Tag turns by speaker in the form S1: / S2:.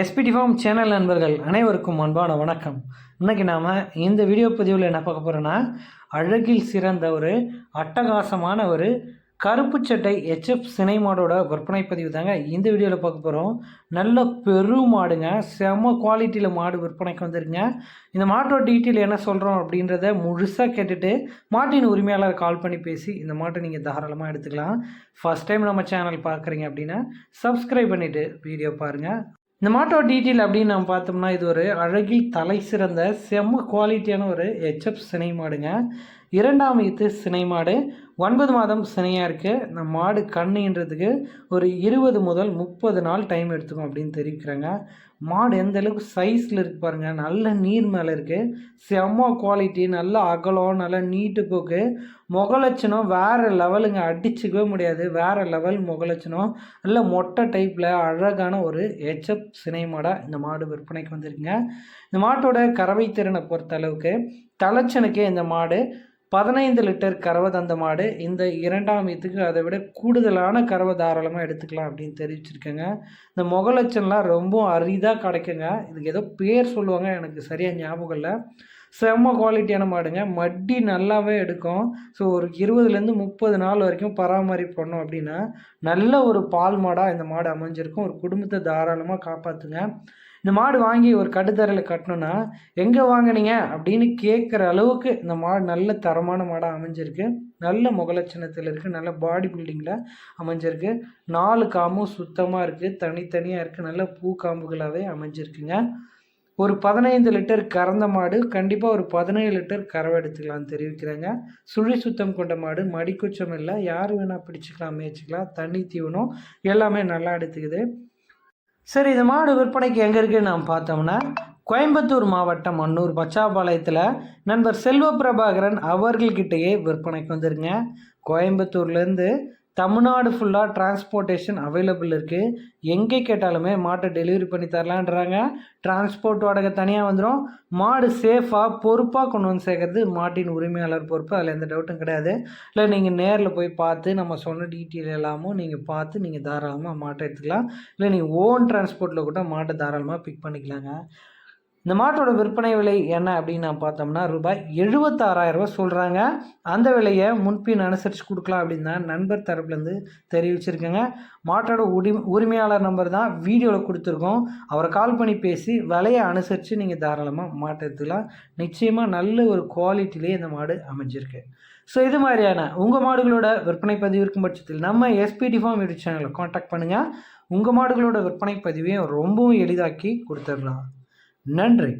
S1: SPD form channel நண்பர்கள் அனைவருக்கும் அன்பான வணக்கம். இன்றைக்கி நாம் இந்த வீடியோ பதிவில் என்ன பார்க்க போகிறோன்னா அழகில் சிறந்த ஒரு அட்டகாசமான ஒரு கருப்பு சட்டை ஹெச்எஃப் சினை மாடோட விற்பனை பதிவு தாங்க இந்த வீடியோவில் பார்க்க போகிறோம் நல்ல பெரும் மாடுங்க. செம குவாலிட்டியில் மாடு விற்பனைக்கு வந்துருங்க இந்த மாட்டோட டீட்டெயில் என்ன சொல்கிறோம் அப்படின்றத முழுசாக கேட்டுட்டு மாட்டின் உரிமையாளர் கால் பண்ணி பேசி இந்த மாட்டை நீங்கள் தாராளமாக எடுத்துக்கலாம். ஃபஸ்ட் டைம் நம்ம சேனல் பார்க்குறீங்க அப்படின்னா சப்ஸ்கிரைப் பண்ணிவிட்டு வீடியோ பாருங்கள் இந்த மாட்டோட டீட்டெயில் அப்படின்னு நம்ம பார்த்தோம்னா இது ஒரு அழகில் தலை சிறந்த செம்ம குவாலிட்டியான ஒரு ஹெச்எப் சினை மாடுங்க இரண்டாம் இது சினை மாடு ஒன்பது மாதம் சினையாக இருக்குது இந்த மாடு கண்ணுன்றதுக்கு ஒரு இருபது முதல் முப்பது நாள் டைம் எடுத்துக்கும் அப்படின்னு தெரிவிக்கிறாங்க. மாடு எந்த அளவுக்கு சைஸில் இருக்கு பாருங்க. நல்ல நீர் மேலே இருக்குது செம்ம குவாலிட்டி நல்ல அகலம் நல்ல நீட்டு போக்கு. முகலட்சணம் வேறு லெவலுங்க அடிச்சுக்கவே முடியாது. வேறு லெவல் முகலட்சணம் நல்ல மொட்டை டைப்பில் அழகான ஒரு ஹெச்எப் சினை மாடாக இந்த மாடு விற்பனைக்கு வந்திருக்குங்க. இந்த மாட்டோட கறவை திறனை பொறுத்த அளவுக்கு தலைச்சனுக்கே இந்த மாடு பதினைந்து லிட்டர் கறவை தந்த மாடு. இந்த இரண்டாம் ஈத்துக்கு அதை விட கூடுதலான கறவை தாராளமாக எடுத்துக்கலாம் அப்படின்னு தெரிவிச்சிருக்கேங்க. இந்த முகலட்சம்லாம் ரொம்ப அரிதாக கிடைக்குங்க. இதுக்கு ஏதோ பேர் சொல்லுவாங்க எனக்கு சரியாக ஞாபகம் இல்லை. செம்ம குவாலிட்டியான மாடுங்க. மட்டி நல்லாவே எடுக்கும். ஸோ ஒரு இருபதுலேருந்து முப்பது நாள் வரைக்கும் பராமரிப்பு பண்ணோம் அப்படின்னா நல்ல ஒரு பால் மாடாக இந்த மாடு அமைஞ்சிருக்கும். ஒரு குடும்பத்தை தாராளமாக காப்பாற்றுங்க இந்த மாடு வாங்கி ஒரு கட்டுத்தரையில் கட்டணும்னா எங்கே வாங்கினீங்க அப்படின்னு கேட்குற அளவுக்கு இந்த மாடு நல்ல தரமான மாடாக அமைஞ்சிருக்கு. நல்ல முகலட்சணத்தில் இருக்குது நல்ல பாடி பில்டிங்கில் அமைஞ்சிருக்கு. நாலு காம்பும் சுத்தமாக இருக்குது தனித்தனியாக இருக்குது நல்ல பூ காம்புகளாகவே அமைஞ்சிருக்குங்க. ஒரு பதினைந்து லிட்டர் கறந்த மாடு கண்டிப்பாக ஒரு பதினேழு லிட்டர் கறவை எடுத்துக்கலாம்னு தெரிவிக்கிறாங்க. சுழி சுத்தம் கொண்ட மாடு மடிக்குச்சம் இல்லை. யார் வேணால் பிடிச்சிக்கலாம் மேய்ச்சிக்கலாம். தண்ணி தீவனம் எல்லாமே நல்லா எடுத்துக்குது. சரி இந்த மாடு விற்பனைக்கு எங்கே இருக்குன்னு நாம் பார்த்தோம்னா கோயம்புத்தூர் மாவட்டம் அன்னூர் பச்சாபாளையத்தில் நண்பர் செல்வ பிரபாகரன் அவர்கள்கிட்டயே விற்பனைக்கு வந்துருங்க. கோயம்புத்தூர்லேருந்து தமிழ்நாடு ஃபுல்லாக டிரான்ஸ்போர்ட்டேஷன் அவைலபிள் இருக்குது எங்கே கேட்டாலுமே மாட்டை டெலிவரி பண்ணி தரலான்றாங்க. டிரான்ஸ்போர்ட் வாடகை தனியாக வந்துடும் மாடு சேஃபாக பொறுப்பாக கொண்டு வந்து சேர்க்கறது மாட்டின் உரிமையாளர் பொறுப்பு. அதில் எந்த டவுட்டும் கிடையாது. இல்லை நீங்கள் நேரில் போய் பார்த்து நம்ம சொன்ன டீட்டெயில் எல்லாமும் நீங்கள் பார்த்து நீங்கள் தாராளமாக மாட்டை எடுத்துக்கலாம். இல்லை நீங்கள் ஓன் டிரான்ஸ்போர்ட்டில் கூட மாட்டை தாராளமாக பிக் பண்ணிக்கலாங்க. இந்த மாட்டோட விற்பனை விலை என்ன அப்படின்னு நான் பார்த்தோம்னா ரூபாய் எழுபத்தாறாயிரம் ரூபாய் சொல்கிறாங்க அந்த விலையை முன்பின் அனுசரித்து கொடுக்கலாம் அப்படின்னு தான் நண்பர் தரப்புலேருந்து தெரிவிச்சிருக்கேங்க. மாட்டோட உரி உரிமையாளர் நம்பர் தான் வீடியோவில் கொடுத்துருக்கோம். அவரை கால் பண்ணி பேசி விலையை அனுசரித்து நீங்கள் தாராளமாக மாட்டை எடுத்துக்கலாம். நிச்சயமாக நல்ல ஒரு குவாலிட்டிலேயே இந்த மாடு அமைஞ்சிருக்கு. ஸோ இது மாதிரியான உங்கள் மாடுகளோட விற்பனை பதிவு இருக்கும் பட்சத்தில் நம்ம எஸ்பிடி ஃபார்ம் யூடியூப் சேனலில் காண்டாக்ட் பண்ணுங்கள் உங்கள் மாடுகளோட விற்பனை பதிவையும் ரொம்பவும் எளிதாக்கி கொடுத்துடலாம். நன்றி.